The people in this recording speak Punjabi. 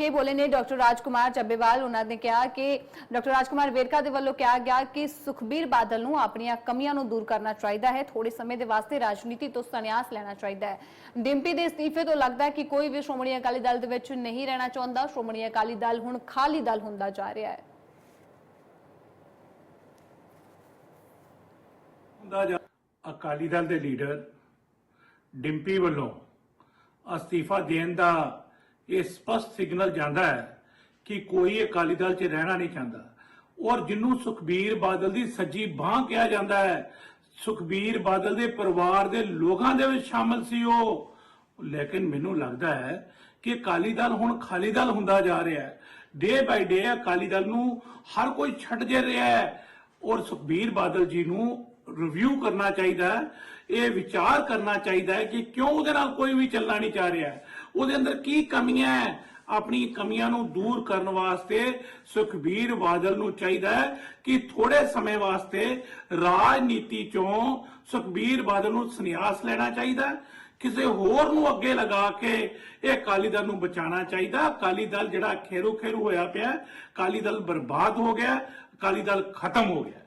ਕੇ ਬੋਲੇ ਨੇ ਡਾਕਟਰ ਰਾਜਕੁਮਾਰ ਚੱਬੇਵਾਲ। ਉਹਨਾਂ ਨੇ ਕਿਹਾ ਕਿ ਡਾਕਟਰ ਰਾਜਕੁਮਾਰ ਵੇਰਕਾ ਦੇ ਵੱਲੋਂ ਕਿਹਾ ਗਿਆ ਕਿ ਸੁਖਬੀਰ ਬਾਦਲ ਨੂੰ ਆਪਣੀਆਂ ਕਮੀਆਂ ਨੂੰ ਦੂਰ ਕਰਨਾ ਚਾਹੀਦਾ ਹੈ ਥੋੜੇ ਸਮੇਂ ਦੇ ਵਾਸਤੇ ਰਾਜਨੀਤੀ ਤੋਂ ਸੰਨਿਆਸ ਲੈਣਾ ਚਾਹੀਦਾ ਹੈ। ਡਿੰਪੀ ਦੇ ਅਸਤੀਫੇ ਤੋਂ ਲੱਗਦਾ ਹੈ ਕਿ ਕੋਈ ਵੀ ਸ਼੍ਰੋਮਣੀ ਅਕਾਲੀ ਦਲ ਦੇ ਵਿੱਚ ਨਹੀਂ ਰਹਿਣਾ ਚਾਹੁੰਦਾ। ਸ਼੍ਰੋਮਣੀ ਅਕਾਲੀ ਦਲ ਹੁਣ ਖਾਲੀ ਦਲ ਹੁੰਦਾ ਜਾ ਰਿਹਾ ਹੈ। ਅਕਾਲੀ ਦਲ ਦੇ ਲੀਡਰ ਡਿੰਪੀ ਵੱਲੋਂ ਅਸਤੀਫਾ ਦੇਣ ਦਾ ਇਹ ਸਪਸ਼ਟ ਸਿਗਨਲ ਜਾਂਦਾ ਹੈ ਕਿ ਕੋਈ ਅਕਾਲੀ ਦਲ 'ਚ ਰਹਿਣਾ ਨਹੀਂ ਚਾਹੁੰਦਾ। ਔਰ ਜਿਹਨੂੰ ਸੁਖਬੀਰ ਬਾਦਲ ਦੀ ਸੱਜੀ ਬਾਹ ਕਿਹਾ ਜਾਂਦਾ ਹੈ, ਸੁਖਬੀਰ ਬਾਦਲ ਦੇ ਪਰਿਵਾਰ ਦੇ ਲੋਕਾਂ ਦੇ ਵਿੱਚ ਸ਼ਾਮਲ ਸੀ ਉਹ। ਲੇਕਿਨ ਮੈਨੂੰ ਲੱਗਦਾ ਹੈ ਕਿ ਅਕਾਲੀ ਦਲ ਹੁਣ ਖਾਲੀ ਦਲ ਹੁੰਦਾ ਜਾ ਰਿਹਾ ਹੈ। ਡੇ ਬਾਈ ਡੇ ਅਕਾਲੀ ਦਲ ਨੂੰ ਹਰ ਕੋਈ ਛੱਡ ਜੇ ਰਿਹਾ ਹੈ। ਔਰ ਸੁਖਬੀਰ ਬਾਦਲ ਜੀ ਨੂੰ ਰਿਵਿਊ ਕਰਨਾ ਚਾਹੀਦਾ ਹੈ, ਇਹ ਵਿਚਾਰ ਕਰਨਾ ਚਾਹੀਦਾ ਹੈ ਕਿ ਕਿਉਂ ਉਹਦੇ ਨਾਲ ਕੋਈ ਵੀ ਚੱਲਣਾ ਨਹੀਂ ਚਾਹ ਰਿਹਾ। ਉਹਦੇ ਅੰਦਰ ਕੀ ਕਮੀਆਂ ਹੈ? ਆਪਣੀ ਕਮੀਆਂ ਨੂੰ ਦੂਰ ਕਰਨ ਵਾਸਤੇ ਸੁਖਬੀਰ ਬਾਦਲ ਨੂੰ ਚਾਹੀਦਾ ਹੈ ਕਿ ਥੋੜੇ ਸਮੇਂ ਵਾਸਤੇ ਰਾਜਨੀਤੀ ਚੋਂ ਸੁਖਬੀਰ ਬਾਦਲ ਨੂੰ ਸੰਨਿਆਸ ਲੈਣਾ ਚਾਹੀਦਾ ਕਿਸੇ ਹੋਰ ਨੂੰ ਅੱਗੇ ਲਗਾ ਕੇ ਇਹ ਅਕਾਲੀ ਦਲ ਨੂੰ ਬਚਾਉਣਾ ਚਾਹੀਦਾ ਅਕਾਲੀ ਦਲ ਜਿਹੜਾ ਖੇਰੂ ਖੇਰੂ ਹੋਇਆ ਪਿਆ ਅਕਾਲੀ ਦਲ ਬਰਬਾਦ ਹੋ ਗਿਆ ਅਕਾਲੀ ਦਲ ਖਤਮ ਹੋ ਗਿਆ